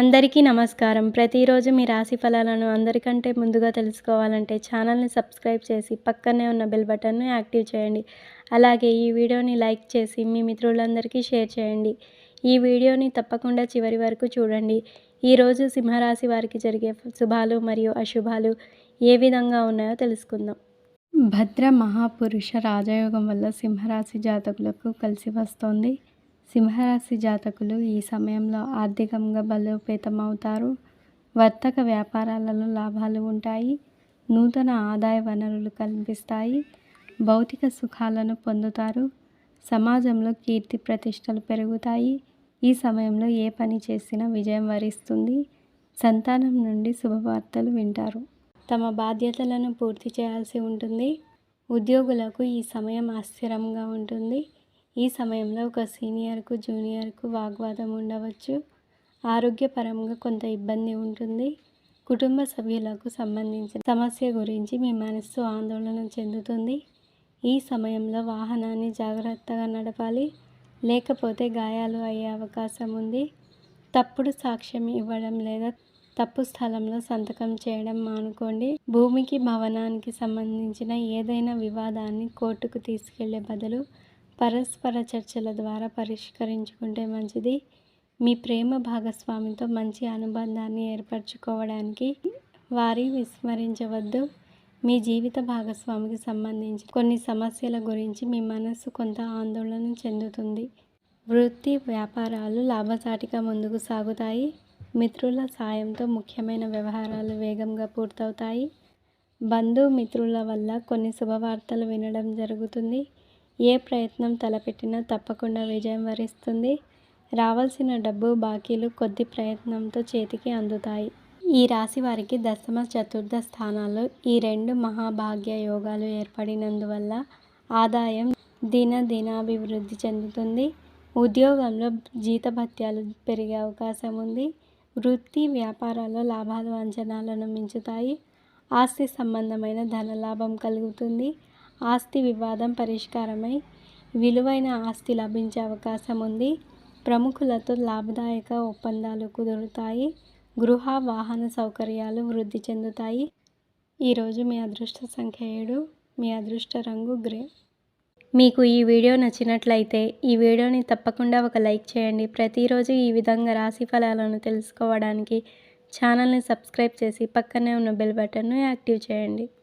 అందరికీ నమస్కారం. ప్రతిరోజు మీ రాశి ఫలాలను అందరికంటే ముందుగా తెలుసుకోవాలంటే ఛానల్ని సబ్స్క్రైబ్ చేసి పక్కనే ఉన్న బెల్ బటన్ను యాక్టివ్ చేయండి. అలాగే ఈ వీడియోని లైక్ చేసి మీ మిత్రులందరికీ షేర్ చేయండి. ఈ వీడియోని తప్పకుండా చివరి వరకు చూడండి. ఈరోజు సింహరాశి వారికి జరిగే శుభాలు మరియు అశుభాలు ఏ విధంగా ఉన్నాయో తెలుసుకుందాం. భద్ర మహాపురుష రాజయోగం వల్ల సింహరాశి జాతకులకు కలిసి వస్తోంది. సింహరాశి జాతకులు ఈ సమయంలో ఆర్థికంగా బలోపేతమవుతారు. వర్తక వ్యాపారాలలో లాభాలు ఉంటాయి. నూతన ఆదాయ వనరులు కనిపిస్తాయి భౌతిక సుఖాలను పొందుతారు. సమాజంలో కీర్తి ప్రతిష్టలు పెరుగుతాయి. ఈ సమయంలో ఏ పని చేసినా విజయం వరిస్తుంది. సంతానం నుండి శుభవార్తలు వింటారు. తమ బాధ్యతలను పూర్తి చేయాల్సి ఉంటుంది. ఉద్యోగులకు ఈ సమయం అస్థిరంగా ఉంటుంది. ఈ సమయంలో ఒక సీనియర్కు జూనియర్కు వాగ్వాదం ఉండవచ్చు. ఆరోగ్యపరంగా కొంత ఇబ్బంది ఉంటుంది. కుటుంబ సభ్యులకు సంబంధించిన సమస్య గురించి మీ మనస్సు ఆందోళన చెందుతుంది. ఈ సమయంలో వాహనాన్ని జాగ్రత్తగా నడపాలి. లేకపోతే గాయాలు అయ్యే అవకాశం ఉంది. తప్పుడు సాక్ష్యం ఇవ్వడం లేదా తప్పు స్థలంలో సంతకం చేయడం మానుకోండి. భూమికి భవనానికి సంబంధించిన ఏదైనా వివాదాన్ని కోర్టుకు తీసుకెళ్ళే బదులు పరస్పర చర్చల ద్వారా పరిష్కరించుకుంటే మంచిది. మీ ప్రేమ భాగస్వామితో మంచి అనుబంధాన్ని ఏర్పరచుకోవడానికి వారి విస్మరించవద్దు. మీ జీవిత భాగస్వామికి సంబంధించి కొన్ని సమస్యల గురించి మీ మనస్సు కొంత ఆందోళన చెందుతుంది. వృత్తి వ్యాపారాలు లాభసాటిగా ముందుకు సాగుతాయి. మిత్రుల సాయంతో ముఖ్యమైన వ్యవహారాలు వేగంగా పూర్తవుతాయి. బంధు మిత్రుల వల్ల కొన్ని శుభవార్తలు వినడం జరుగుతుంది. ఏ ప్రయత్నం తలపెట్టినా తప్పకుండా విజయం వరిస్తుంది. రావాల్సిన డబ్బు బాకీలు కొద్ది ప్రయత్నంతో చేతికి అందుతాయి. ఈ రాశి వారికి దశమ చతుర్థ స్థానాల్లో ఈ రెండు మహాభాగ్య యోగాలు ఏర్పడినందువల్ల ఆదాయం దిన దినాభివృద్ధి చెందుతుంది. ఉద్యోగంలో జీతభత్యాలు పెరిగే అవకాశం ఉంది. వృత్తి వ్యాపారాల్లో లాభాలు అంచనాలను మించుతాయి. ఆస్తి సంబంధమైన ధనలాభం కలుగుతుంది. ఆస్తి వివాదం పరిష్కారమై విలువైన ఆస్తి లభించే అవకాశం ఉంది ప్రముఖులతో లాభదాయక ఒప్పందాలు కుదురుతాయి. గృహ వాహన సౌకర్యాలు వృద్ధి చెందుతాయి. ఈరోజు మీ అదృష్ట సంఖ్య ఏడు. మీ అదృష్ట రంగు గ్రే. మీకు ఈ వీడియో నచ్చినట్లయితే ఈ వీడియోని తప్పకుండా ఒక లైక్ చేయండి. ప్రతిరోజు ఈ విధంగా రాశి ఫలాలను తెలుసుకోవడానికి ఛానల్ని సబ్స్క్రైబ్ చేసి పక్కనే ఉన్న బెల్ బటన్ను యాక్టివ్ చేయండి.